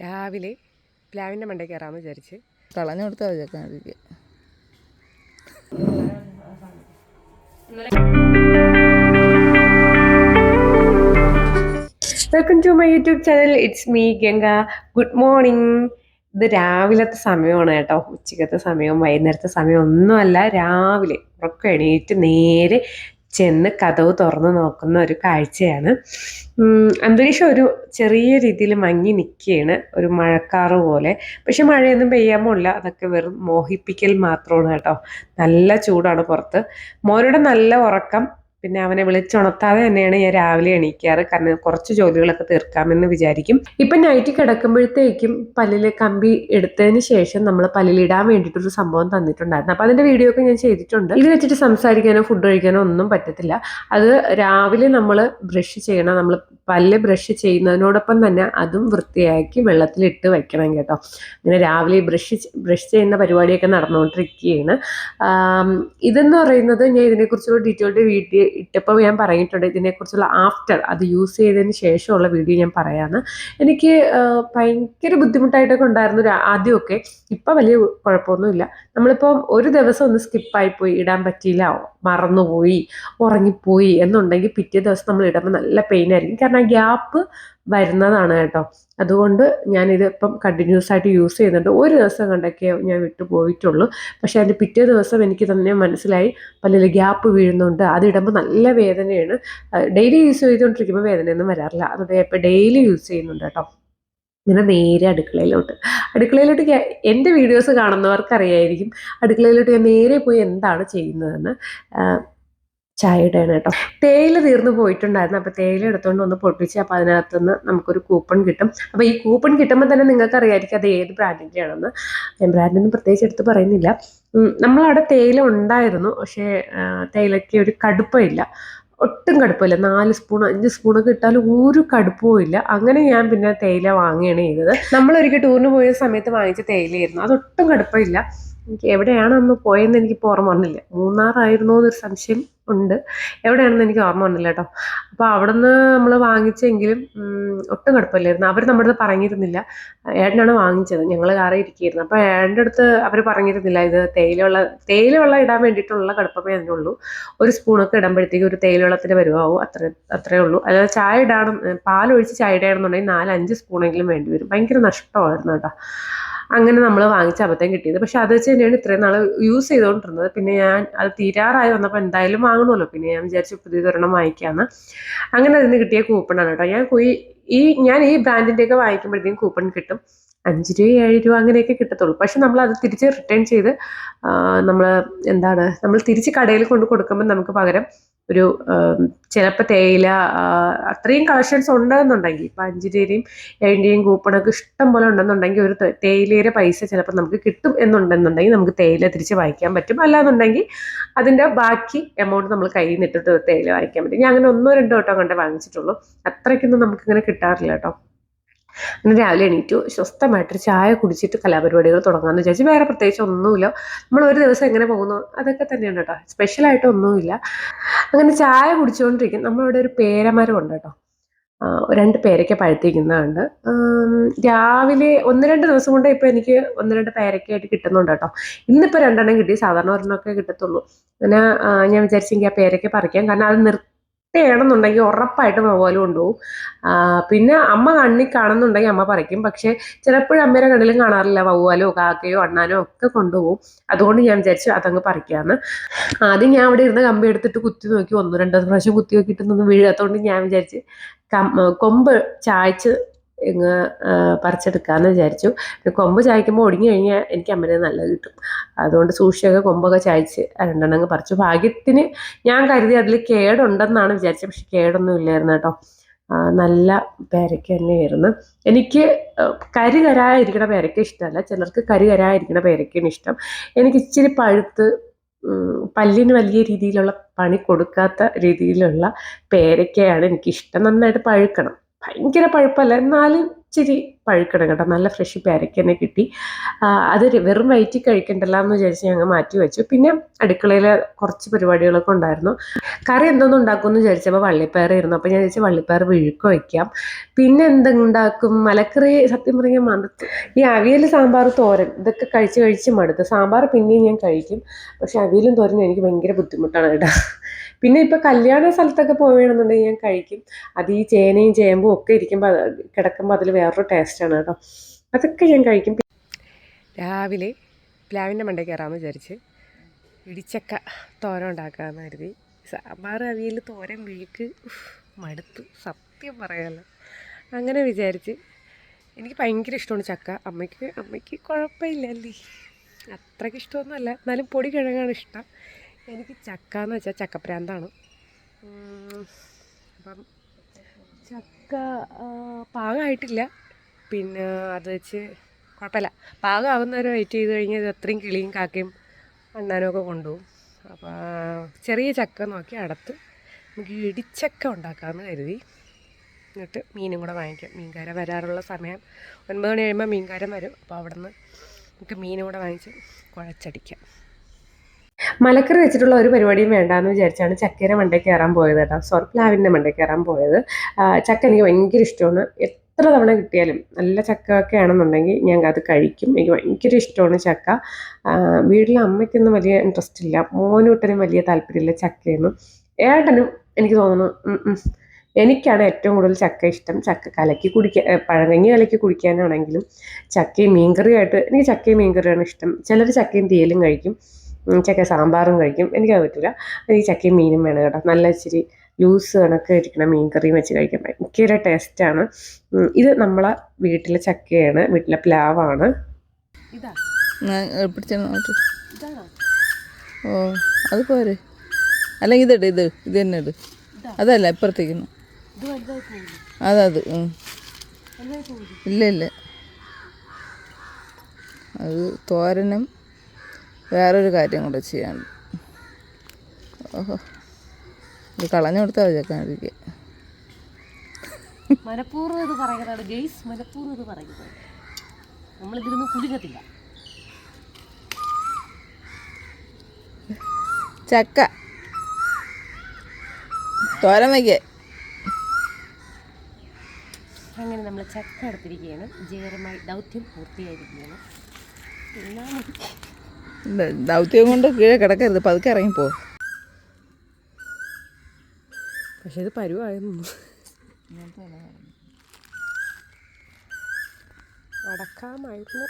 രാവിലെ പ്ലാവിന്റെ മണ്ടേ കയറാമെന്ന് വിചാരിച്ച്. കളഞ്ഞു കൊടുത്താൽ മതി ചെക്കനടിക്ക് welcome to my YouTube channel it's me Ganga good morning ഇത് രാവിലത്തെ സമയമാണ് കേട്ടോ. ഉച്ചക്കത്തെ സമയവും വൈകുന്നേരത്തെ സമയം ഒന്നുമല്ല രാവിലെ ഉറക്കം എണീറ്റ് നേരെ ചെന്ന് കഥവ് തുറന്ന് നോക്കുന്ന ഒരു കാഴ്ചയാണ്. അന്തരീക്ഷം ഒരു ചെറിയ രീതിയിൽ മങ്ങി നിൽക്കുകയാണ്. ഒരു മഴക്കാറ് പോലെ. പക്ഷെ മഴയൊന്നും പെയ്യാൻ പോലില്ല അതൊക്കെ വെറും മോഹിപ്പിക്കൽ മാത്രമാണ് കേട്ടോ. നല്ല ചൂടാണ് പുറത്ത്. മോരുടെ നല്ല ഉറക്കം. പിന്നെ അവനെ വിളിച്ചുണർത്താതെ തന്നെയാണ് ഞാൻ രാവിലെ എണീക്കാറ്. കാരണം കുറച്ച് ജോലികളൊക്കെ തീർക്കാമെന്ന് വിചാരിക്കും. ഇപ്പം നൈറ്റ് കിടക്കുമ്പോഴത്തേക്കും പല്ലിൽ കമ്പി എടുത്തതിന് ശേഷം നമ്മൾ പല്ലിലിടാൻ വേണ്ടിയിട്ടൊരു സംഭവം തന്നിട്ടുണ്ടായിരുന്നു. അപ്പം അതിന്റെ വീഡിയോ ഒക്കെ ഞാൻ ചെയ്തിട്ടുണ്ട്. ഇത് വെച്ചിട്ട് സംസാരിക്കാനോ ഫുഡ് കഴിക്കാനോ ഒന്നും പറ്റത്തില്ല. അത് രാവിലെ നമ്മൾ ബ്രഷ് ചെയ്യണം. നമ്മൾ പല്ല് ബ്രഷ് ചെയ്യുന്നതിനോടൊപ്പം തന്നെ അതും വൃത്തിയാക്കി വെള്ളത്തിലിട്ട് വയ്ക്കണം കേട്ടോ. ഇങ്ങനെ രാവിലെ ബ്രഷ് ബ്രഷ് ചെയ്യുന്ന പരിപാടിയൊക്കെ നടന്നുകൊണ്ടിരിക്കുകയാണ്. ഇതെന്ന് പറയുന്നത് ഞാൻ ഇതിനെക്കുറിച്ചുള്ള ഡീറ്റെയിൽഡ് വീഡിയോ ഇട്ടപ്പോൾ ഞാൻ പറഞ്ഞിട്ടുണ്ട് ഇതിനെക്കുറിച്ചുള്ള ആഫ്റ്റർ അത് യൂസ് ചെയ്തതിന് ശേഷമുള്ള വീഡിയോ ഞാൻ പറയാമെന്ന് എനിക്ക് ഭയങ്കര ബുദ്ധിമുട്ടായിട്ടൊക്കെ ഉണ്ടായിരുന്നു ആദ്യമൊക്കെ. ഇപ്പം വലിയ കുഴപ്പമൊന്നുമില്ല. നമ്മളിപ്പം ഒരു ദിവസം ഒന്ന് സ്കിപ്പായി പോയി ഇടാൻ പറ്റിയില്ല മറന്നുപോയി ഉറങ്ങിപ്പോയി എന്നുണ്ടെങ്കിൽ പിറ്റേ ദിവസം നമ്മൾ ഇടുമ്പോൾ നല്ല പെയിൻ ആയിരിക്കും. കാരണം ആ ഗ്യാപ്പ് വരുന്നതാണ് കേട്ടോ. അതുകൊണ്ട് ഞാനിത് ഇപ്പം കണ്ടിന്യൂസ് ആയിട്ട് യൂസ് ചെയ്യുന്നുണ്ട്. ഒരു ദിവസം കണ്ടൊക്കെ ഞാൻ വിട്ടു പോയിട്ടുള്ളൂ. പക്ഷേ അതിന്റെ പിറ്റേ ദിവസം എനിക്ക് തന്നെ മനസ്സിലായി പല്ലിൽ ഗ്യാപ്പ് വീഴുന്നുണ്ട്. അതിടുമ്പോൾ നല്ല വേദനയാണ്. ഡെയിലി യൂസ് ചെയ്തുകൊണ്ടിരിക്കുമ്പോൾ വേദനയൊന്നും വരാറില്ല. അതുകൊണ്ട് ഇപ്പോൾ ഡെയിലി യൂസ് ചെയ്യുന്നുണ്ട് കേട്ടോ. ഇങ്ങനെ നേരെ അടുക്കളയിലോട്ട്. അടുക്കളയിലോട്ട് എന്റെ വീഡിയോസ് കാണുന്നവർക്കറിയായിരിക്കും. അടുക്കളയിലോട്ട് ഞാൻ നേരെ പോയി എന്താണ് ചെയ്യുന്നതെന്ന്. ചായയുടെയാണ് കേട്ടോ. തേയില തീർന്നു പോയിട്ടുണ്ടായിരുന്നു. അപ്പോൾ തേയില എടുത്തുകൊണ്ട് ഒന്ന് പൊട്ടിച്ച് അപ്പോൾ അതിനകത്തുനിന്ന് നമുക്കൊരു കൂപ്പൺ കിട്ടും. അപ്പോൾ ഈ കൂപ്പൺ കിട്ടുമ്പോൾ തന്നെ നിങ്ങൾക്ക് അറിയാമായിരിക്കും അത് ഏത് ബ്രാൻഡിന്റെ ആണെന്ന് ബ്രാൻഡൊന്നും പ്രത്യേകിച്ച് എടുത്ത് പറയുന്നില്ല. നമ്മളവിടെ തേയില ഉണ്ടായിരുന്നു. പക്ഷേ തേയിലയ്ക്ക് ഒരു കടുപ്പമില്ല ഒട്ടും കടുപ്പമില്ല നാല് സ്പൂൺ അഞ്ച് സ്പൂണൊക്കെ ഇട്ടാലും ഒരു കടുപ്പവും ഇല്ല. അങ്ങനെ ഞാൻ പിന്നെ തേയില വാങ്ങുകയാണ് ചെയ്തത്. നമ്മളൊരിക്കൽ ടൂറിന് പോയ സമയത്ത് വാങ്ങിച്ച തേയിലയായിരുന്നു. അതൊട്ടും കടുപ്പമില്ല എനിക്ക് എവിടെയാണ് അന്ന് പോയെന്ന് എനിക്കിപ്പോൾ ഓർമ്മ വന്നില്ല. മൂന്നാറായിരുന്നോ എന്നൊരു സംശയം ഉണ്ട്. എവിടെയാണെന്ന് എനിക്ക് ഓർമ്മ വന്നില്ല കേട്ടോ. അപ്പോൾ അവിടെ നിന്ന് നമ്മൾ വാങ്ങിച്ചെങ്കിലും ഒട്ടും കുഴപ്പമില്ലായിരുന്നു. അവർ നമ്മുടെ അടുത്ത് പറഞ്ഞിരുന്നില്ല. ഏട്ടനാണ് വാങ്ങിച്ചത്. ഞങ്ങൾ കാറിൽ ഇരിക്കുകയായിരുന്നു. അപ്പോൾ ഏട്ടന്റെ അടുത്ത് അവർ പറഞ്ഞിരുന്നില്ല ഇത് തേയിലവെള്ള തേയിലവെള്ളം ഇടാൻ വേണ്ടിയിട്ടുള്ള കടുപ്പമേ അതിനുള്ളൂ. ഒരു സ്പൂണൊക്കെ ഇടുമ്പോഴത്തേക്ക് ഒരു തേയിലവെള്ളത്തിന്റെ വരുവാവും. അത്ര അത്രേ ഉള്ളൂ. അതായത് ചായ ഇടാനും പാലൊഴിച്ച് ചായ ഇടുകയാണെന്നുണ്ടെങ്കിൽ നാലഞ്ച് സ്പൂണെങ്കിലും വേണ്ടി വരും. ഭയങ്കര നഷ്ടമായിരുന്നു കേട്ടോ. അങ്ങനെ നമ്മൾ വാങ്ങിച്ച അബദ്ധം കിട്ടിയത്. പക്ഷെ അത് വെച്ച് തന്നെയാണ് ഇത്രയും നാൾ യൂസ് ചെയ്തുകൊണ്ടിരുന്നത് പിന്നെ ഞാൻ അത് തീരാറായി വന്നപ്പോൾ എന്തായാലും വാങ്ങണമല്ലോ. പിന്നെ ഞാൻ വിചാരിച്ചു പുതിയതൊരെണ്ണം വാങ്ങിക്കാമെന്ന് അങ്ങനെ അതിന് കിട്ടിയ കൂപ്പണാണ് കേട്ടോ. ഞാൻ ഈ ഞാൻ ഈ ബ്രാൻഡിന്റെയൊക്കെ വാങ്ങിക്കുമ്പോഴത്തേക്കും കൂപ്പൺ കിട്ടും. അഞ്ച് രൂപ ഏഴ് രൂപ അങ്ങനെയൊക്കെ കിട്ടത്തുള്ളൂ. പക്ഷെ നമ്മൾ അത് തിരിച്ച് റിട്ടേൺ ചെയ്ത് നമ്മൾ എന്താണ് നമ്മൾ തിരിച്ച് കടയിൽ കൊണ്ട് കൊടുക്കുമ്പോൾ നമുക്ക് പകരം ഒരു ചിലപ്പോൾ തേയില അത്രയും കളക്ഷൻസ് ഉണ്ടെന്നുണ്ടെങ്കിൽ ഇപ്പം അഞ്ച് രൂപയും കൂപ്പണൊക്കെ ഇഷ്ടം പോലെ ഉണ്ടെന്നുണ്ടെങ്കിൽ ഒരു തേയിലയുടെ പൈസ ചിലപ്പോൾ നമുക്ക് കിട്ടും എന്നുണ്ടെന്നുണ്ടെങ്കിൽ നമുക്ക് തേയില തിരിച്ച് വാങ്ങിക്കാൻ പറ്റും. അല്ലാന്നുണ്ടെങ്കിൽ അതിന്റെ ബാക്കി എമൗണ്ട് നമ്മൾ കയ്യിൽ നിന്നിട്ട് തേയില വാങ്ങിക്കാൻ പറ്റും. ഞാൻ അങ്ങനെ ഒന്നോ രണ്ടോ വട്ടം കണ്ടേ വാങ്ങിച്ചിട്ടുള്ളൂ. അത്രയ്ക്കൊന്നും നമുക്കിങ്ങനെ കിട്ടാറില്ല കേട്ടോ. അങ്ങനെ രാവിലെ എണീറ്റു. സ്വസ്ഥമായിട്ടൊരു ചായ കുടിച്ചിട്ട് കലാപരിപാടികൾ തുടങ്ങാമെന്ന് വിചാരിച്ചു. വേറെ പ്രത്യേകിച്ച് ഒന്നുമില്ല. നമ്മൾ ഒരു ദിവസം എങ്ങനെ പോകുന്നു? അതൊക്കെ തന്നെയാണ് കേട്ടോ. സ്പെഷ്യലായിട്ട് ഒന്നുമില്ല. അങ്ങനെ ചായ കുടിച്ചുകൊണ്ടിരിക്കും. നമ്മളിവിടെ ഒരു പേരമരം ഉണ്ട് കേട്ടോ. രണ്ട് പേരയ്ക്ക പഴുത്തിരിക്കുന്നതുണ്ട്. രാവിലെ ഒന്ന് രണ്ട് ദിവസം കൊണ്ട് ഇപ്പോൾ എനിക്ക് ഒന്ന് രണ്ട് പേരയ്ക്കായിട്ട് കിട്ടുന്നുണ്ട് കേട്ടോ. ഇന്നിപ്പോൾ രണ്ടെണ്ണം കിട്ടി. സാധാരണ ഒരെണ്ണമൊക്കെ കിട്ടത്തുള്ളൂ. അങ്ങനെ ഞാൻ വിചാരിച്ചെങ്കിൽ ആ പേരയ്ക്ക പറിക്കാം. കാരണം അത് നിർത്തിയാണെന്നുണ്ടെങ്കിൽ ഉറപ്പായിട്ടും വവ്വാൽ കൊണ്ടുപോകും. പിന്നെ അമ്മ കണ്ണി കാണുന്നുണ്ടെങ്കിൽ അമ്മ പറിക്കും. പക്ഷേ ചിലപ്പോഴും അമ്മയുടെ കണ്ണിലും കാണാറില്ല. വവ്വാലോ കാക്കയോ അണ്ണാനോ ഒക്കെ കൊണ്ടുപോകും. അതുകൊണ്ട് ഞാൻ വിചാരിച്ചു അതങ്ങ് പറിക്കാമെന്ന് ആദ്യം ഞാൻ അവിടെ ഇരുന്ന് കമ്പി എടുത്തിട്ട് കുത്തി നോക്കി. ഒന്ന് രണ്ടോ പ്രാവശ്യം കുത്തി നോക്കിയിട്ടൊന്നും വീഴാത്തതുകൊണ്ട് ഞാൻ വിചാരിച്ച് കൊമ്പ് ചായച്ച് ഇങ്ങ് പറിച്ചെടുക്കാമെന്ന് വിചാരിച്ചു. പിന്നെ കൊമ്പ് ചായ്ക്കുമ്പോൾ ഒടിഞ്ഞു കഴിഞ്ഞാൽ എനിക്ക് അമ്മനെ നല്ലത് കിട്ടും. അതുകൊണ്ട് സൂക്ഷിച്ചൊക്കെ കൊമ്പൊക്കെ ചായച്ച് രണ്ടെണ്ണം പറിച്ചു. ഭാഗ്യത്തിന് ഞാൻ കരുതി അതിൽ കേടുണ്ടെന്നാണ് വിചാരിച്ചത്. പക്ഷെ കേടൊന്നും ഇല്ലായിരുന്നു കേട്ടോ. നല്ല പേരയ്ക്ക തന്നെയായിരുന്നു. എനിക്ക് കരി കരായിരിക്കണ പേരയ്ക്ക ഇഷ്ടമല്ല. ചിലർക്ക് കരി കരായിരിക്കണ പേരയ്ക്കാണ് ഇഷ്ടം. എനിക്ക് ഇച്ചിരി പഴുത്ത് പല്ലിന് വലിയ രീതിയിലുള്ള പണി കൊടുക്കാത്ത രീതിയിലുള്ള പേരയ്ക്കയാണ് എനിക്കിഷ്ടം. നന്നായിട്ട് പഴുക്കണം. ഭയങ്കര പഴുപ്പല്ല. എന്നാലും ഇച്ചിരി പഴുക്കണം കേട്ടോ. നല്ല ഫ്രഷ് പേരയ്ക്ക കിട്ടി. അത് വെറും വയറ്റി കഴിക്കണ്ടല്ല എന്ന് വിചാരിച്ച് ഞങ്ങൾ മാറ്റി വെച്ചു. പിന്നെ അടുക്കളയിൽ കുറച്ച് പരിപാടികളൊക്കെ ഉണ്ടായിരുന്നു. കറി എന്തോന്നും ഉണ്ടാക്കുമെന്ന് വിചാരിച്ചപ്പോൾ വള്ളിപ്പയറായിരുന്നു അപ്പോൾ ഞാൻ വിചാരിച്ചു വള്ളിപ്പയർ വിഴുക്ക് വയ്ക്കാം. പിന്നെ എന്തുണ്ടാക്കും? മലക്കറി സത്യം പറഞ്ഞാൽ മടുത്തു ഈ അവിയൽ സാമ്പാർ തോരൻ ഇതൊക്കെ കഴിച്ച് കഴിച്ച് മടുത്തു. സാമ്പാർ പിന്നെയും ഞാൻ കഴിക്കും. പക്ഷെ അവിയലും തോരനും എനിക്ക് ഭയങ്കര ബുദ്ധിമുട്ടാണ് കേട്ടോ. പിന്നെ ഇപ്പം കല്യാണ സ്ഥലത്തൊക്കെ പോവുകയാണെന്നുണ്ടെങ്കിൽ ഞാൻ കഴിക്കും. അത് ഈ ചേനയും ചേമ്പും ഒക്കെ ഇരിക്കുമ്പോൾ കിടക്കുമ്പോൾ അതിൽ വേറൊരു ടേസ്റ്റാണ് കേട്ടോ. അതൊക്കെ ഞാൻ കഴിക്കും. രാവിലെ പ്ലാവിന്റെ മണ്ടയിൽ കയറാമെന്ന് വിചാരിച്ച് ഇടിച്ചക്ക തോരൻ ഉണ്ടാക്കാമെന്ന് കരുതി. സാമ്പാർ അവിയൽ തോരൻ വീക്ക് മടുത്തു സത്യം പറയാമല്ലോ അങ്ങനെ വിചാരിച്ച് എനിക്ക് ഭയങ്കര ഇഷ്ടമാണ് ചക്ക. അമ്മയ്ക്ക് അമ്മയ്ക്ക് കുഴപ്പമില്ല അല്ലേ അത്രയ്ക്ക് ഇഷ്ടമൊന്നുമല്ല. എന്നാലും പൊടി കിഴങ്ങാണ് ഇഷ്ടം. എനിക്ക് ചക്ക എന്ന് വെച്ചാൽ ചക്കപ്രാന്താണ്. അപ്പം ചക്ക ആ, പാകമായിട്ടില്ല. പിന്നെ അത് വെച്ച് കുഴപ്പമില്ല. പാകമാകുന്നവരെ വെയിറ്റ് ചെയ്ത് കഴിഞ്ഞാൽ ഇത് അത്രയും കിളിയും കാക്കയും അണ്ണാനുമൊക്കെ കൊണ്ടുപോകും. അപ്പോൾ ചെറിയ ചക്ക നോക്കി അടുത്ത് നമുക്ക് ഇടിച്ചക്ക ഉണ്ടാക്കാമെന്ന് കരുതി. എന്നിട്ട് മീനും കൂടെ വാങ്ങിക്കാം. മീൻകാരൻ വരാറുള്ള സമയം ഒൻപത് മണി കഴിയുമ്പോൾ മീൻകാരൻ വരും. അപ്പോൾ അവിടെ നിന്ന് നമുക്ക് മീനും കൂടെ വാങ്ങിച്ച് കുഴച്ചടിക്കാം. മലക്കറി വെച്ചിട്ടുള്ള ഒരു പരിപാടിയും വേണ്ടാന്ന് വിചാരിച്ചാണ് ചക്കേനെ മണ്ടയ്ക്ക് കയറാൻ പോയത് കേട്ടോ. സോറി പ്ലാവിന്റെ മണ്ടയിൽ കയറാൻ പോയത് ചക്ക എനിക്ക് ഭയങ്കര ഇഷ്ടമാണ്. എത്ര തവണ കിട്ടിയാലും നല്ല ചക്ക ഒക്കെ ആണെന്നുണ്ടെങ്കിൽ ഞാൻ അത് കഴിക്കും. എനിക്ക് ഭയങ്കര ഇഷ്ടമാണ് ചക്ക. വീട്ടിലെ അമ്മയ്ക്കൊന്നും വലിയ ഇൻട്രസ്റ്റ് ഇല്ല. മോനൂട്ടനും വലിയ താല്പര്യമില്ല ചക്കയൊന്നും. ഏട്ടനും എനിക്ക് തോന്നുന്നു. എനിക്കാണ് ഏറ്റവും കൂടുതൽ ചക്ക ഇഷ്ടം. ചക്ക കലക്കി കുടിക്കാൻ പഴങ്കഞ്ഞി കലക്കി കുടിക്കാനാണെങ്കിലും ചക്കയും മീൻകറിയായിട്ട് എനിക്ക് ചക്കയും മീൻകറിയാണ് ഇഷ്ടം. ചിലർ ചക്കയും തീയലും കഴിക്കും. ചക്ക സാമ്പാറും കഴിക്കും. എനിക്കത് പറ്റില്ല ഈ ചക്കയും മീനും വേണം കേട്ടോ. നല്ല ഇച്ചിരി ലൂസ് കണക്ക് ഇരിക്കണം മീൻ കറിയും വെച്ച് കഴിക്കാൻ ഭയങ്കര ടേസ്റ്റാണ് ഇത് നമ്മളെ വീട്ടിലെ ചക്കയാണ്. വീട്ടിലെ പ്ലാവാണ്. ഇതാ. ഓ അത് പോരെ. അല്ലെങ്കിൽ ഇതട ഇത് ഇത് തന്നെ ഇട്. അതല്ല ഇപ്പുറത്തേക്കുന്നു പോകില്ല അതത് ഇല്ല ഇല്ല. അത് തോരനും വേറൊരു കാര്യം കൂടെ ചെയ്യാൻ. ഓഹോ. ഇത് കളഞ്ഞു കൊടുത്താൽ മതി എനിക്ക് മനഃപൂർവം ഇത് പറയുന്നതാണ് ഗെയ്സ് മനഃപൂർവം ഇത് പറയുന്നത്. നമ്മളിതിരുന്ന് കുലുങ്ങത്തില്ല. ചക്ക. തോരൻ വയ്ക്കേ അങ്ങനെ നമ്മൾ ചക്ക എടുത്തിരിക്കുകയാണ്. വിജയകരമായി ദൗത്യം പൂർത്തിയായിരിക്കുകയാണ്. ദൗത്യം കൊണ്ട് കീഴെ കിടക്കരുത്. പതുക്കെ ഇറങ്ങിപ്പോ. പക്ഷെ ഇത് പരുവായിരുന്നു അടക്കാമായിരുന്നു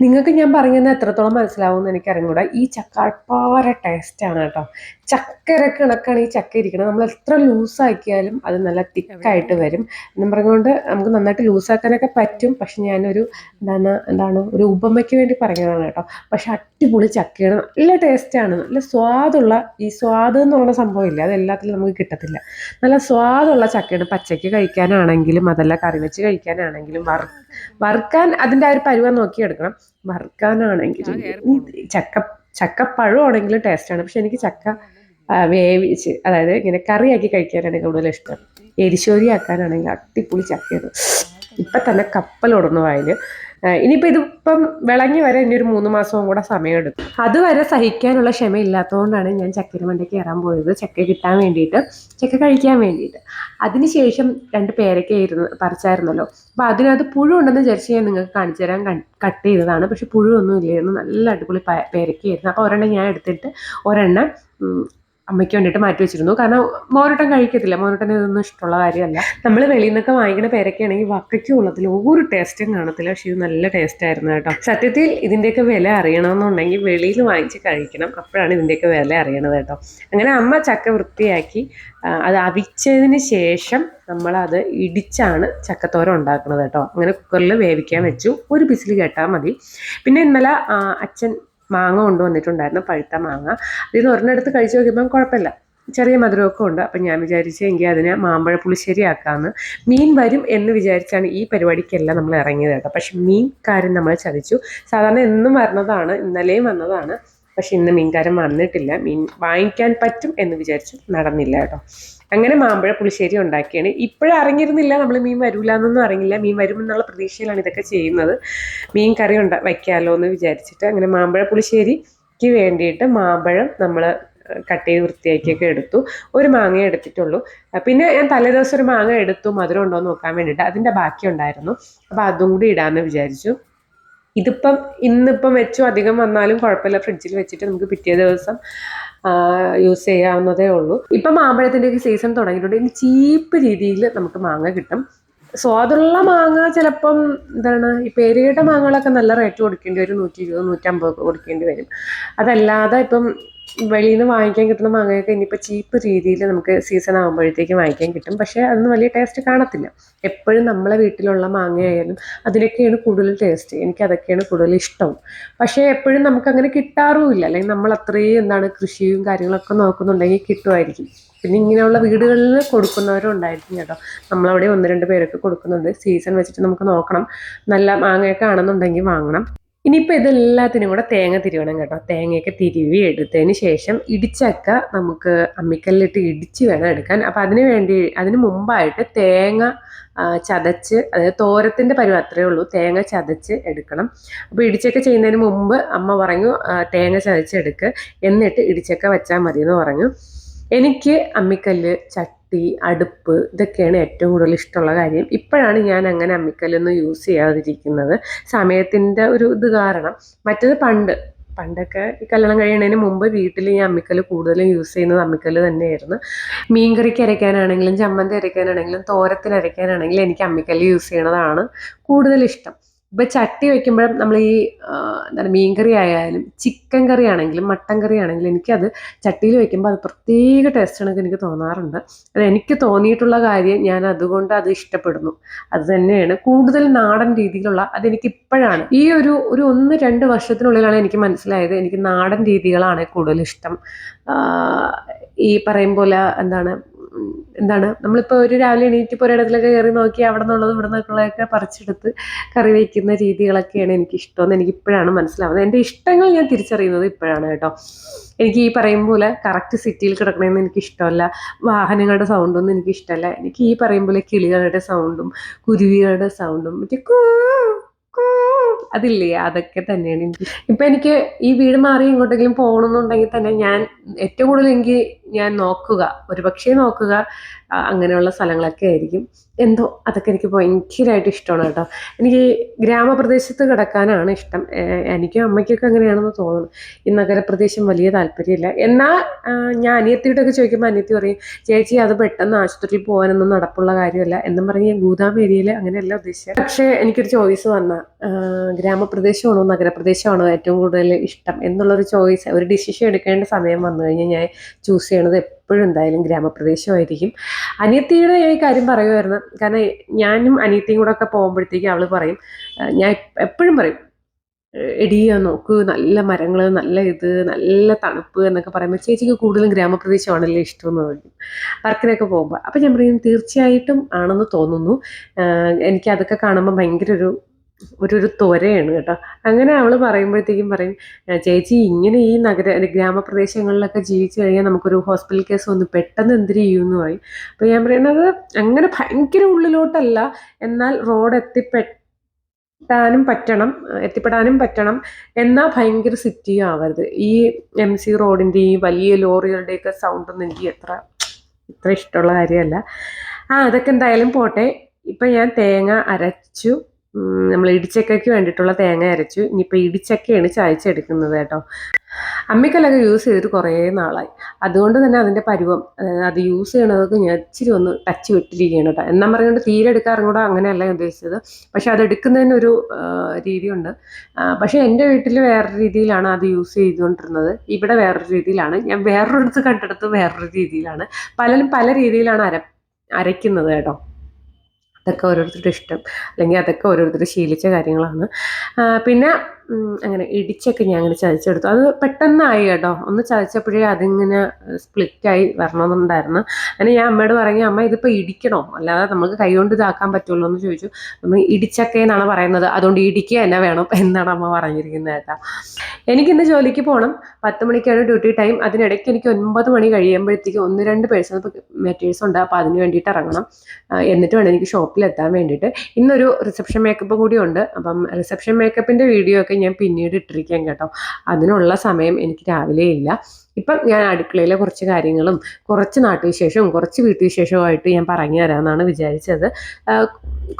നിങ്ങൾക്ക് ഞാൻ പറയുന്നത് എത്രത്തോളം മനസ്സിലാവുമെന്ന് എനിക്ക് അറിഞ്ഞൂടാ ഈ ചക്ക അപ്പാര ടേസ്റ്റാണ് കേട്ടോ. ചക്കര കണക്കാണ് ഈ ചക്ക ഇരിക്കുന്നത് നമ്മൾ എത്ര ലൂസാക്കിയാലും അത് നല്ല തിക്കായിട്ട് വരും. എന്നും പറഞ്ഞുകൊണ്ട് നമുക്ക് നന്നായിട്ട് ലൂസാക്കാനൊക്കെ പറ്റും. പക്ഷെ ഞാനൊരു എന്താണ് എന്താണ് ഒരു ഉപമയ്ക്ക് വേണ്ടി പറഞ്ഞതാണ് കേട്ടോ. പക്ഷെ അടിപൊളി ചക്കയാണ്. നല്ല ടേസ്റ്റാണ് നല്ല സ്വാദുള്ള ഈ സ്വാദ് എന്നുള്ള സംഭവമില്ല. അത് എല്ലാത്തിലും നമുക്ക് കിട്ടത്തില്ല. നല്ല സ്വാദുള്ള ചക്കയാണ്. പച്ചയ്ക്ക് കഴിക്കാനാണെങ്കിലും അതല്ല കറി വെച്ച് കഴിക്കാനാണെങ്കിലും വറ വറുക്കാൻ അതിന്റെ ആ ഒരു പരുവം നോക്കിയെടുക്കണം. വറുക്കാനാണെങ്കിലും ചക്ക ചക്ക ചക്കപ്പഴമാണെങ്കിലും ടേസ്റ്റാണ് പക്ഷെ എനിക്ക് ചക്ക വേവിച്ച് അതായത് ഇങ്ങനെ കറിയാക്കി കഴിക്കാനാണ് കൂടുതൽ ഇഷ്ടം. എരിശോരി ആക്കാനാണെങ്കിൽ അടിപൊളി ചക്കയാണ്. ഇപ്പം തന്നെ കപ്പലോടുന്നു വായിൽ ഇനിയിപ്പോൾ ഇതിപ്പം വിളങ്ങി വരെ ഇനി ഒരു മൂന്ന് മാസവും കൂടെ സമയമെടുക്കും. അതുവരെ സഹിക്കാനുള്ള ക്ഷമയില്ലാത്തതുകൊണ്ടാണ് ഞാൻ ചക്കര മണ്ടയ്ക്ക് കയറാൻ പോയത്. ചക്ക കിട്ടാൻ വേണ്ടിയിട്ട് ചക്ക കഴിക്കാൻ വേണ്ടിയിട്ട്. അതിനുശേഷം രണ്ട് പേരൊക്കെ ആയിരുന്നു പറിച്ചായിരുന്നല്ലോ. അപ്പോൾ അതിനകത്ത് പുഴു ഉണ്ടെന്ന് വിചാരിച്ച് ഞാൻ നിങ്ങൾക്ക് കാണിച്ചു തരാൻ കട്ട് ചെയ്തതാണ്. പക്ഷെ പുഴുവൊന്നും ഇല്ലായിരുന്നു. നല്ല അടിപൊളി പേരക്കയായിരുന്നു അപ്പോൾ ഒരെണ്ണം ഞാൻ എടുത്തിട്ട് ഒരെണ്ണം അമ്മയ്ക്ക് വേണ്ടിട്ട് മാറ്റി വെച്ചിരുന്നു. കാരണം മോരട്ടൻ കഴിക്കത്തില്ല. മോരട്ടം ഇതൊന്നും ഇഷ്ടമുള്ള കാര്യമല്ല. നമ്മൾ വെളിയിൽ നിന്നൊക്കെ വാങ്ങിക്കുന്ന പേരൊക്കെയാണെങ്കിൽ വക്കയ്ക്കും ഉള്ളതിൽ ഒരു ടേസ്റ്റും കാണത്തില്ല. പക്ഷേ ഇത് നല്ല ടേസ്റ്റ് ആയിരുന്നു കേട്ടോ. സത്യത്തിൽ ഇതിന്റെയൊക്കെ വില അറിയണമെന്നുണ്ടെങ്കിൽ വെളിയിൽ വാങ്ങിച്ച് കഴിക്കണം. അപ്പോഴാണ് ഇതിന്റെയൊക്കെ വില അറിയണത് കേട്ടോ. അങ്ങനെ അമ്മ ചക്ക വൃത്തിയാക്കി അത് അവിച്ചതിന് ശേഷം നമ്മളത് ഇടിച്ചാണ് ചക്കത്തോരം ഉണ്ടാക്കുന്നത് കേട്ടോ. അങ്ങനെ കുക്കറിൽ വേവിക്കാൻ വെച്ചു. ഒരു പിസിൽ കേട്ടാൽ മതി. പിന്നെ ഇന്നലെ അച്ഛൻ മാങ്ങ കൊണ്ടുവന്നിട്ടുണ്ടായിരുന്നു പഴുത്ത മാങ്ങ. അതിൽ നിന്ന് ഒരെണ്ണെടുത്ത് കഴിച്ച് നോക്കിയപ്പം കുഴപ്പമില്ല. ചെറിയ മധുരമൊക്കെ ഉണ്ട്. അപ്പം ഞാൻ വിചാരിച്ചു എങ്കിൽ അതിനെ മാമ്പഴ പുളിശ്ശേരി ആക്കാമെന്ന് മീൻ വരും എന്ന് വിചാരിച്ചാണ് ഈ പരിപാടിക്കെല്ലാം നമ്മൾ ഇറങ്ങിയത് കേട്ടോ. പക്ഷെ കാര്യം നമ്മൾ ചതിച്ചു. സാധാരണ എന്നും വരുന്നതാണ് ഇന്നലെയും വന്നതാണ്. പക്ഷെ ഇന്ന് മീൻകാരൻ വന്നിട്ടില്ല. മീൻ വാങ്ങിക്കാൻ പറ്റും എന്ന് വിചാരിച്ചു നടന്നില്ല കേട്ടോ. അങ്ങനെ മാമ്പഴ പുളിശ്ശേരി ഉണ്ടാക്കിയാണ്. ഇപ്പോഴും അറിഞ്ഞിരുന്നില്ല നമ്മൾ മീൻ വരൂല എന്നൊന്നും അറിഞ്ഞില്ല. മീൻ വരുമെന്നുള്ള പ്രതീക്ഷയിലാണ് ഇതൊക്കെ ചെയ്യുന്നത്. മീൻ കറി ഉണ്ട വയ്ക്കാമല്ലോ എന്ന് വിചാരിച്ചിട്ട് അങ്ങനെ മാമ്പഴ പുളിശ്ശേരിക്ക് വേണ്ടിയിട്ട് മാമ്പഴം നമ്മൾ കട്ട് ചെയ്ത് വൃത്തിയാക്കിയൊക്കെ എടുത്തു. ഒരു മാങ്ങ എടുത്തിട്ടുള്ളൂ. പിന്നെ ഞാൻ തലേദിവസം ഒരു മാങ്ങ എടുത്തു. മധുരം ഉണ്ടോ എന്ന് നോക്കാൻ വേണ്ടിയിട്ട് അതിന്റെ ബാക്കി ഉണ്ടായിരുന്നു. അപ്പോൾ അതും കൂടി ഇടാമെന്ന് വിചാരിച്ചു. ഇതിപ്പം ഇന്നിപ്പം വെച്ചു അധികം വന്നാലും കുഴപ്പമില്ല. ഫ്രിഡ്ജിൽ വെച്ചിട്ട് നമുക്ക് പിറ്റേ ദിവസം യൂസ് ചെയ്യാവുന്നതേ ഉള്ളൂ. ഇപ്പം മാമ്പഴത്തിന്റെ സീസൺ തുടങ്ങിയിട്ടുണ്ട്. ഇനി ചീപ്പ് രീതിയിൽ നമുക്ക് മാങ്ങ കിട്ടും. സ്വാദുള്ള മാങ്ങ ചിലപ്പം എന്താണ് ഈ പേരുകേട്ട മാങ്ങകളൊക്കെ നല്ല റേറ്റ് കൊടുക്കേണ്ടി വരും. നൂറ്റി ഇരുപത് നൂറ്റമ്പത് കൊടുക്കേണ്ടി വരും. അതല്ലാതെ ഇപ്പം വെളിയിൽ നിന്ന് വാങ്ങിക്കാൻ കിട്ടുന്ന മാങ്ങയൊക്കെ ഇനിയിപ്പോൾ ചീപ്പ് രീതിയിൽ നമുക്ക് സീസൺ ആകുമ്പോഴത്തേക്ക് വാങ്ങിക്കാൻ കിട്ടും. പക്ഷേ അതൊന്നും വലിയ ടേസ്റ്റ് കാണത്തില്ല. എപ്പോഴും നമ്മളെ വീട്ടിലുള്ള മാങ്ങയായാലും അതിനൊക്കെയാണ് കൂടുതൽ ടേസ്റ്റ് എനിക്ക് അതൊക്കെയാണ് കൂടുതൽ ഇഷ്ടവും പക്ഷേ എപ്പോഴും നമുക്ക് അങ്ങനെ കിട്ടാറുമില്ല. അല്ലെങ്കിൽ നമ്മൾ അത്രയും എന്താണ് കൃഷിയും കാര്യങ്ങളൊക്കെ നോക്കുന്നുണ്ടെങ്കിൽ കിട്ടുമായിരിക്കും. പിന്നെ ഇങ്ങനെയുള്ള വീടുകളിൽ കൊടുക്കുന്നവരും ഉണ്ടായിരിക്കും കേട്ടോ. നമ്മളവിടെ ഒന്ന് രണ്ട് പേരൊക്കെ കൊടുക്കുന്നുണ്ട്. സീസൺ വെച്ചിട്ട് നമുക്ക് നോക്കണം. നല്ല മാങ്ങയൊക്കെ ആണെന്നുണ്ടെങ്കിൽ വാങ്ങണം. ഇനിയിപ്പോൾ ഇതെല്ലാത്തിനും കൂടെ തേങ്ങ തിരുവണം കേട്ടോ. തേങ്ങയൊക്കെ തിരുവി എടുത്തതിന് ശേഷം ഇടിച്ചക്ക നമുക്ക് അമ്മിക്കല്ലിട്ട് ഇടിച്ച് വേണം എടുക്കാൻ. അപ്പോൾ അതിന് വേണ്ടി അതിന് മുമ്പായിട്ട് തേങ്ങ ചതച്ച് അതായത് തോരത്തിന്റെ പരുവം അത്രയേ ഉള്ളൂ. തേങ്ങ ചതച്ച് എടുക്കണം. അപ്പോൾ ഇടിച്ചക്ക ചെയ്യുന്നതിന് മുമ്പ് അമ്മ പറഞ്ഞു തേങ്ങ ചതച്ചെടുക്ക് എന്നിട്ട് ഇടിച്ചക്ക വെച്ചാൽ മതി എന്ന് പറഞ്ഞു. എനിക്ക് അമ്മിക്കല്ല് ചട്ടി അടുപ്പ് ഇതൊക്കെയാണ് ഏറ്റവും കൂടുതൽ ഇഷ്ടമുള്ള കാര്യം. ഇപ്പോഴാണ് ഞാൻ അങ്ങനെ അമ്മിക്കല്ലൊന്നും യൂസ് ചെയ്യാതിരിക്കുന്നത്. സമയത്തിന്റെ ഒരു ഇത് കാരണം. മറ്റത് പണ്ട്. പണ്ടൊക്കെ ഈ കല്യാണം കഴിയുന്നതിന് മുമ്പ് വീട്ടിൽ ഈ അമ്മിക്കല്ല് കൂടുതലും യൂസ് ചെയ്യുന്നത് അമ്മിക്കല്ല് തന്നെയായിരുന്നു. മീൻകറിക്ക് അരയ്ക്കാനാണെങ്കിലും ചമ്മന്തി അരയ്ക്കാനാണെങ്കിലും തോരത്തിന് അരയ്ക്കാനാണെങ്കിലും എനിക്ക് അമ്മിക്കല്ല് യൂസ് ചെയ്യണതാണ് കൂടുതൽ ഇഷ്ടം. ഇപ്പം ചട്ടി വെക്കുമ്പോഴും നമ്മൾ ഈ എന്താണ് മീൻകറി ആയാലും ചിക്കൻ കറി ആണെങ്കിലും മട്ടൻ കറി ആണെങ്കിലും എനിക്കത് ചട്ടിയിൽ വെക്കുമ്പോൾ അത് പ്രത്യേക ടേസ്റ്റ് ആണെങ്കിൽ എനിക്ക് തോന്നാറുണ്ട്. അത് എനിക്ക് തോന്നിയിട്ടുള്ള കാര്യം ഞാൻ അതുകൊണ്ട് അത് ഇഷ്ടപ്പെടുന്നു. അത് തന്നെയാണ്. കൂടുതൽ നാടൻ രീതിയിലുള്ള അതെനിക്ക് ഇപ്പോഴാണ്. ഈ ഒരു ഒരു ഒന്ന് രണ്ട് വർഷത്തിനുള്ളിലാണ് എനിക്ക് മനസ്സിലായത് എനിക്ക് നാടൻ രീതികളാണ് കൂടുതൽ ഇഷ്ടം. ഈ പറയും പോലെ എന്താണ് എന്താണ് നമ്മളിപ്പോൾ ഒരു രാവിലെ എണീറ്റ് ഒരിടത്തിലൊക്കെ കയറി നോക്കി അവിടെ നിന്നുള്ളത് ഇവിടെ നിന്നുള്ളതൊക്കെ പറിച്ചെടുത്ത് കറി വയ്ക്കുന്ന രീതികളൊക്കെയാണ് എനിക്ക് ഇഷ്ടം എന്ന് എനിക്ക് ഇപ്പോഴാണ് മനസ്സിലാവുന്നത്. എന്റെ ഇഷ്ടങ്ങൾ ഞാൻ തിരിച്ചറിയുന്നത് ഇപ്പോഴാണ് കേട്ടോ. എനിക്ക് ഈ പറയും പോലെ കറക്റ്റ് സിറ്റിയിൽ കിടക്കണമെന്ന് എനിക്ക് ഇഷ്ടമല്ല വാഹനങ്ങളുടെ സൗണ്ടൊന്നും എനിക്ക് ഇഷ്ടമല്ല എനിക്ക് ഈ പറയും പോലെ കിളികളുടെ സൗണ്ടും കുരുവികളുടെ സൗണ്ടും മറ്റേ അതില്ലേ? അതൊക്കെ തന്നെയാണ് എനിക്ക് ഇപ്പം എനിക്ക് ഈ വീട് മാറി എങ്ങോട്ടെങ്കിലും പോകണമെന്നുണ്ടെങ്കിൽ തന്നെ ഞാൻ ഏറ്റവും കൂടുതൽ എനിക്ക് ഞാൻ നോക്കുക. ഒരു പക്ഷേ നോക്കുക അങ്ങനെയുള്ള സ്ഥലങ്ങളൊക്കെ ആയിരിക്കും. എന്തോ അതൊക്കെ എനിക്ക് ഭയങ്കരമായിട്ട് ഇഷ്ടമാണ് കേട്ടോ. എനിക്ക് ഗ്രാമപ്രദേശത്ത് കിടക്കാനാണ് ഇഷ്ടം. എനിക്കും അമ്മയ്ക്കൊക്കെ അങ്ങനെയാണെന്ന് തോന്നുന്നു. ഈ നഗരപ്രദേശം വലിയ താല്പര്യമില്ല. എന്നാൽ ഞാൻ അനിയത്തിയുടെ ഒക്കെ ചോദിക്കുമ്പോൾ അനിയത്തി പറയും ചേച്ചി അത് പെട്ടെന്ന് ആശുപത്രിയിൽ പോകാനൊന്നും നടപ്പുള്ള കാര്യമല്ല എന്നും പറഞ്ഞ് ഞാൻ ഗൂദാം ഏരിയയിൽ അങ്ങനെയല്ല ഉദ്ദേശിച്ചത്. പക്ഷേ എനിക്കൊരു ചോയ്സ് വന്ന ഗ്രാമപ്രദേശമാണോ നഗരപ്രദേശമാണോ ഏറ്റവും കൂടുതൽ ഇഷ്ടം എന്നുള്ളൊരു ചോയ്സ് ഒരു ഡിസിഷൻ എടുക്കേണ്ട സമയം വന്നു കഴിഞ്ഞാൽ ഞാൻ ചൂസ് ചെയ്യണത് എപ്പോഴും എന്തായാലും ഗ്രാമപ്രദേശമായിരിക്കും. അനിയത്തിയുടെ ഈ കാര്യം പറയുമായിരുന്നു. കാരണം ഞാനും അനിയത്തിയും കൂടെ ഒക്കെ പോകുമ്പോഴത്തേക്കും അവൾ പറയും ഞാൻ എപ്പോഴും പറയും എടിയ നോക്ക് നല്ല മരങ്ങൾ നല്ല ഇത് നല്ല തണുപ്പ് എന്നൊക്കെ പറയുമ്പോൾ ചേച്ചിക്ക് കൂടുതലും ഗ്രാമപ്രദേശമാണല്ലോ ഇഷ്ടമെന്ന് പറയും വർക്കിനൊക്കെ പോകുമ്പോൾ അപ്പം ഞാൻ പറയും തീർച്ചയായിട്ടും ആണെന്ന് തോന്നുന്നു. എനിക്ക് അതൊക്കെ കാണുമ്പോൾ ഭയങ്കര ഒരു ഒരു ഒരു ത്വരയാണ് കേട്ടോ. അങ്ങനെ അവൾ പറയുമ്പോഴത്തേക്കും പറയും ചേച്ചി ഇങ്ങനെ ഈ നഗര ഗ്രാമപ്രദേശങ്ങളിലൊക്കെ ജീവിച്ചു കഴിഞ്ഞാൽ നമുക്കൊരു ഹോസ്പിറ്റൽ കേസ് ഒന്ന് പെട്ടെന്ന് എന്തിരി ചെയ്യുമെന്ന് പറയും. അപ്പോൾ ഞാൻ പറയുന്നത് അങ്ങനെ ഭയങ്കര ഉള്ളിലോട്ടല്ല. എന്നാൽ റോഡ് എത്തിപ്പെട്ടാനും പറ്റണം എത്തിപ്പെടാനും പറ്റണം. എന്നാൽ ഭയങ്കര സിറ്റിയും ആവരുത്. ഈ എം സി റോഡിന്റെ ഈ വലിയ ലോറികളുടെയൊക്കെ സൗണ്ടൊന്നും എനിക്ക് എത്ര ഇത്ര ഇഷ്ടമുള്ള കാര്യമല്ല. ആ അതൊക്കെ എന്തായാലും പോട്ടെ. ഇപ്പം ഞാൻ തേങ്ങ അരച്ചു. നമ്മൾ ഇടിച്ചക്കയ്ക്ക് വേണ്ടിയിട്ടുള്ള തേങ്ങ അരച്ചു. ഇനിയിപ്പോൾ ഇടിച്ചക്കയാണ് ചായച്ചെടുക്കുന്നത് കേട്ടോ. അമ്മിക്കല്ലൊക്കെ യൂസ് ചെയ്തിട്ട് കുറേ നാളായി. അതുകൊണ്ട് തന്നെ അതിന്റെ പരുവം അത് യൂസ് ചെയ്യണതൊക്കെ ഞാൻ ഇച്ചിരി ഒന്ന് ടച്ച് വിട്ടിരിക്കുകയാണ് കേട്ടോ. എന്നാൽ പറയുന്നത് തീരെ എടുക്കാറും കൂടെ അങ്ങനെയല്ല ഞാൻ ഉദ്ദേശിച്ചത്. പക്ഷേ അത് എടുക്കുന്നതിനൊരു ആ, രീതിയുണ്ട്. പക്ഷേ എന്റെ വീട്ടിൽ വേറൊരു രീതിയിലാണ് അത് യൂസ് ചെയ്തുകൊണ്ടിരുന്നത്. ഇവിടെ വേറൊരു രീതിയിലാണ്. ഞാൻ വേറൊരിടത്ത് കണ്ടെടുത്ത് വേറൊരു രീതിയിലാണ്. പലരും പല രീതിയിലാണ് അര അരയ്ക്കുന്നത് കേട്ടോ. അതൊക്കെ ഓരോരുത്തരുടെ ഇഷ്ടം. അല്ലെങ്കിൽ അതൊക്കെ ഓരോരുത്തർ ശീലിച്ച കാര്യങ്ങളാണ്. പിന്നെ അങ്ങനെ ഇടിച്ചൊക്കെ ഞാൻ അങ്ങനെ ചതച്ചെടുത്തു. അത് പെട്ടെന്നായി കേട്ടോ. ഒന്ന് ചതച്ചപ്പോഴേ അതിങ്ങനെ സ്പ്ലിറ്റായി വരണമെന്നുണ്ടായിരുന്നു. അങ്ങനെ ഞാൻ അമ്മയോട് പറഞ്ഞു അമ്മ ഇതിപ്പോൾ ഇടിക്കണോ? അല്ലാതെ നമുക്ക് കൈകൊണ്ട് ഇതാക്കാൻ പറ്റുള്ളൂ എന്ന് ചോദിച്ചു. നമ്മൾ ഇടിച്ചൊക്കെ എന്നാണ് പറയുന്നത്. അതുകൊണ്ട് ഇടിക്കുക തന്നെ വേണം എന്നാണ് അമ്മ പറഞ്ഞിരിക്കുന്നത് കേട്ടോ. എനിക്കിന്ന് ജോലിക്ക് പോകണം പത്ത് മണിക്കാണ് ഡ്യൂട്ടി ടൈം. അതിനിടയ്ക്ക് എനിക്ക് ഒൻപത് മണി കഴിയുമ്പോഴത്തേക്ക് ഒന്ന് രണ്ട് പേഴ്സണൽ മെറ്റീരിയൽസ് ഉണ്ട്. അപ്പോൾ അതിന് വേണ്ടിയിട്ട് ഇറങ്ങണം. എന്നിട്ട് വേണം എനിക്ക് ഷോപ്പിൽ എത്താൻ വേണ്ടിയിട്ട്. ഇന്നൊരു റിസപ്ഷൻ മേക്കപ്പ് കൂടി ഉണ്ട്. അപ്പം റിസപ്ഷൻ മേക്കപ്പിന്റെ വീഡിയോ ഒക്കെ ഞാൻ പിന്നീട് ഇട്ടിരിക്കാം കേട്ടോ. അതിനുള്ള സമയം എനിക്ക് രാവിലെ ഇല്ല. ഇപ്പം ഞാൻ അടുക്കളയിലെ കുറച്ച് കാര്യങ്ങളും കുറച്ച് നാട്ടുവിശേഷവും കുറച്ച് വീട്ടുവിശേഷവുമായിട്ട് ഞാൻ പറഞ്ഞു തരാമെന്നാണ് വിചാരിച്ചത്.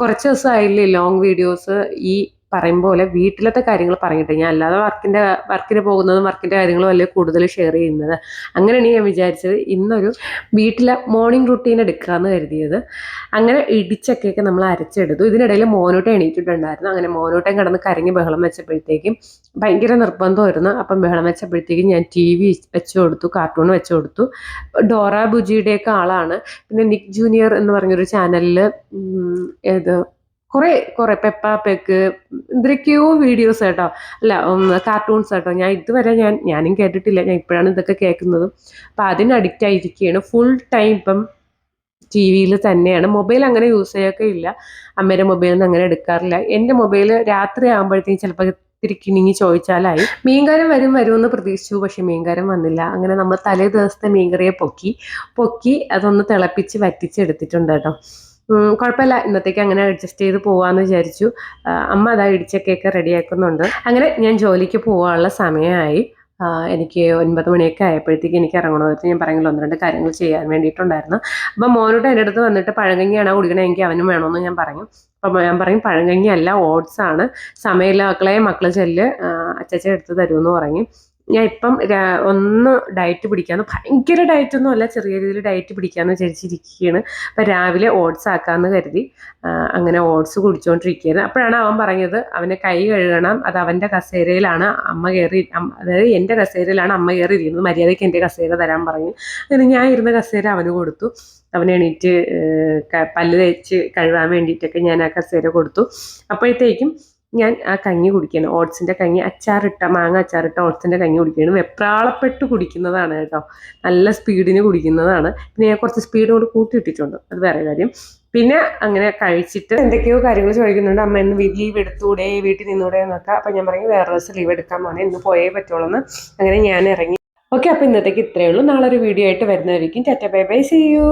കുറച്ച് ദിവസമായില്ലേ ലോങ് വീഡിയോസ് ഈ പറയും പോലെ വീട്ടിലത്തെ കാര്യങ്ങൾ പറഞ്ഞിട്ട് ഞാൻ അല്ലാതെ വർക്കിന്റെ വർക്കിന് പോകുന്നതും വർക്കിന്റെ കാര്യങ്ങളും അല്ലേ കൂടുതൽ ഷെയർ ചെയ്യുന്നത്. അങ്ങനെയാണ് ഞാൻ വിചാരിച്ചത്. ഇന്നൊരു വീട്ടിലെ മോർണിംഗ് റുട്ടീൻ എടുക്കാമെന്ന് കരുതിയത്. അങ്ങനെ ഇടിച്ചൊക്കെയൊക്കെ നമ്മൾ അരച്ചെടുത്തു. ഇതിനിടയിൽ മോനോട്ടം എണീറ്റിട്ടുണ്ടായിരുന്നു. അങ്ങനെ മോനോട്ടം കിടന്ന് കരഞ്ഞ് ബഹളം വെച്ചപ്പോഴത്തേക്കും ഭയങ്കര നിർബന്ധമായിരുന്നു. അപ്പം ബഹളം വെച്ചപ്പോഴത്തേക്കും ഞാൻ ടി വി വെച്ചു കൊടുത്തു കാർട്ടൂൺ വെച്ചു കൊടുത്തു. ഡോറ ബുജിയുടെയൊക്കെ ആളാണ്. പിന്നെ നിക് ജൂനിയർ എന്ന് പറഞ്ഞൊരു ചാനലിൽ ഏത് കുറേ കുറെ പെപ്പ പെക്ക് എന്തൊക്കെയോ വീഡിയോസ് കേട്ടോ അല്ല കാർട്ടൂൺസ് കേട്ടോ ഞാൻ ഇതുവരെ ഞാൻ ഞാനും കേട്ടിട്ടില്ല. ഞാൻ ഇപ്പോഴാണ് ഇതൊക്കെ കേൾക്കുന്നത്. അപ്പം അതിന് അഡിക്റ്റ് ആയിരിക്കുകയാണ്. ഫുൾ ടൈം ഇപ്പം ടി വിയിൽ തന്നെയാണ്. മൊബൈൽ അങ്ങനെ യൂസ് ചെയ്യൊക്കെ ഇല്ല. അമ്മയുടെ മൊബൈലിൽ നിന്ന് അങ്ങനെ എടുക്കാറില്ല. എന്റെ മൊബൈൽ രാത്രി ആകുമ്പോഴത്തേക്കും ചിലപ്പോൾ ഇത്തിരി കിണിങ്ങി ചോദിച്ചാലായി. മീൻകാരൻ വരും വരുമെന്ന് പ്രതീക്ഷിച്ചു. പക്ഷെ മീൻകാരം വന്നില്ല. അങ്ങനെ നമ്മൾ തലേ ദിവസത്തെ മീൻകറിയെ പൊക്കി പൊക്കി അതൊന്ന് തിളപ്പിച്ച് വറ്റിച്ചെടുത്തിട്ടുണ്ട് കേട്ടോ. കുഴപ്പമില്ല. ഇന്നത്തേക്ക് അങ്ങനെ അഡ്ജസ്റ്റ് ചെയ്ത് പോവാന്ന് വിചാരിച്ചു. അമ്മ അതാ ഇടിച്ചൊക്കെയൊക്കെ റെഡിയാക്കുന്നുണ്ട് അങ്ങനെ ഞാൻ ജോലിക്ക് പോകാനുള്ള സമയമായി. എനിക്ക് ഒൻപത് മണിയൊക്കെ ആയപ്പോഴത്തേക്ക് എനിക്ക് ഇറങ്ങണമായിരുന്നു. ഞാൻ പറയുന്നത് ഒന്ന് രണ്ട് കാര്യങ്ങൾ ചെയ്യാൻ വേണ്ടിയിട്ടുണ്ടായിരുന്നു. അപ്പം മോനോട് എന്റെ അടുത്ത് വന്നിട്ട് പഴങ്കഞ്ഞിയാണ് കുടിക്കണമെങ്കിൽ അവനും വേണമെന്ന് ഞാൻ പറഞ്ഞു. അപ്പം ഞാൻ പറയും പഴങ്കഞ്ഞി അല്ല ഓട്സ് ആണ്. സമയമില്ല മക്കളെ മക്കളെ ചെല്ല്. അച്ചച്ച എടുത്ത് തരുമെന്ന് പറഞ്ഞു. ഞാൻ ഇപ്പം ഒന്ന് ഡയറ്റ് പിടിക്കാന്ന് ഭയങ്കര ഡയറ്റ് ഒന്നും അല്ല ചെറിയ രീതിയിൽ ഡയറ്റ് പിടിക്കാന്ന് വിചാരിച്ചിരിക്കുകയാണ് അപ്പം രാവിലെ ഓട്സ് ആക്കാമെന്ന് കരുതി അങ്ങനെ ഓട്സ് കുടിച്ചുകൊണ്ടിരിക്കുകയാണ് അപ്പോഴാണ് അവൻ പറഞ്ഞത് അവനെ കൈ കഴുകണം അത് അവന്റെ കസേരയിലാണ് അമ്മ കയറി അതായത് എന്റെ കസേരയിലാണ് അമ്മ കയറി ഇരിക്കുന്നത് മര്യാദയ്ക്ക് എന്റെ കസേര തരാൻ പറഞ്ഞു. അങ്ങനെ ഞാൻ ഇരുന്ന കസേര അവന് കൊടുത്തു. അവനെ എണീറ്റ് പല്ല് തേച്ച് കഴുകാൻ വേണ്ടിയിട്ടൊക്കെ ഞാൻ ആ കസേര കൊടുത്തു. അപ്പോഴത്തേക്കും ഞാൻ ആ കഞ്ഞി കുടിക്കണം ഓട്സിന്റെ കഞ്ഞി അച്ചാറിട്ട മാങ്ങ അച്ചാറിട്ട ഓട്സിന്റെ കഞ്ഞി കുടിക്കുകയാണ്. വെപ്രാളപ്പെട്ട് കുടിക്കുന്നതാണ് കേട്ടോ. നല്ല സ്പീഡിന് കുടിക്കുന്നതാണ്. പിന്നെ ഞാൻ കുറച്ച് സ്പീഡ് കൊണ്ട് കൂട്ടിയിട്ടിട്ടുണ്ട് അത് വേറെ കാര്യം. പിന്നെ അങ്ങനെ കഴിച്ചിട്ട് എന്തൊക്കെയോ കാര്യങ്ങൾ ചോദിക്കുന്നുണ്ട്. അമ്മ ഇന്ന് ലീവ് എടുത്തൂടെ? വീട്ടിൽ നിന്നൂടെ? എന്നൊക്കെ. അപ്പം ഞാൻ പറഞ്ഞു വേറെ ദിവസം ലീവ് എടുക്കാൻ പോകണേ ഇന്ന് പോയേ പറ്റുള്ളൂ എന്ന് അങ്ങനെ ഞാൻ ഇറങ്ങി. ഓക്കെ അപ്പോൾ ഇന്നത്തേക്ക് ഇത്രയേ ഉള്ളൂ. നാളെ ഒരു വീഡിയോ ആയിട്ട് വരുന്നതായിരിക്കും. Tata bye bye. See you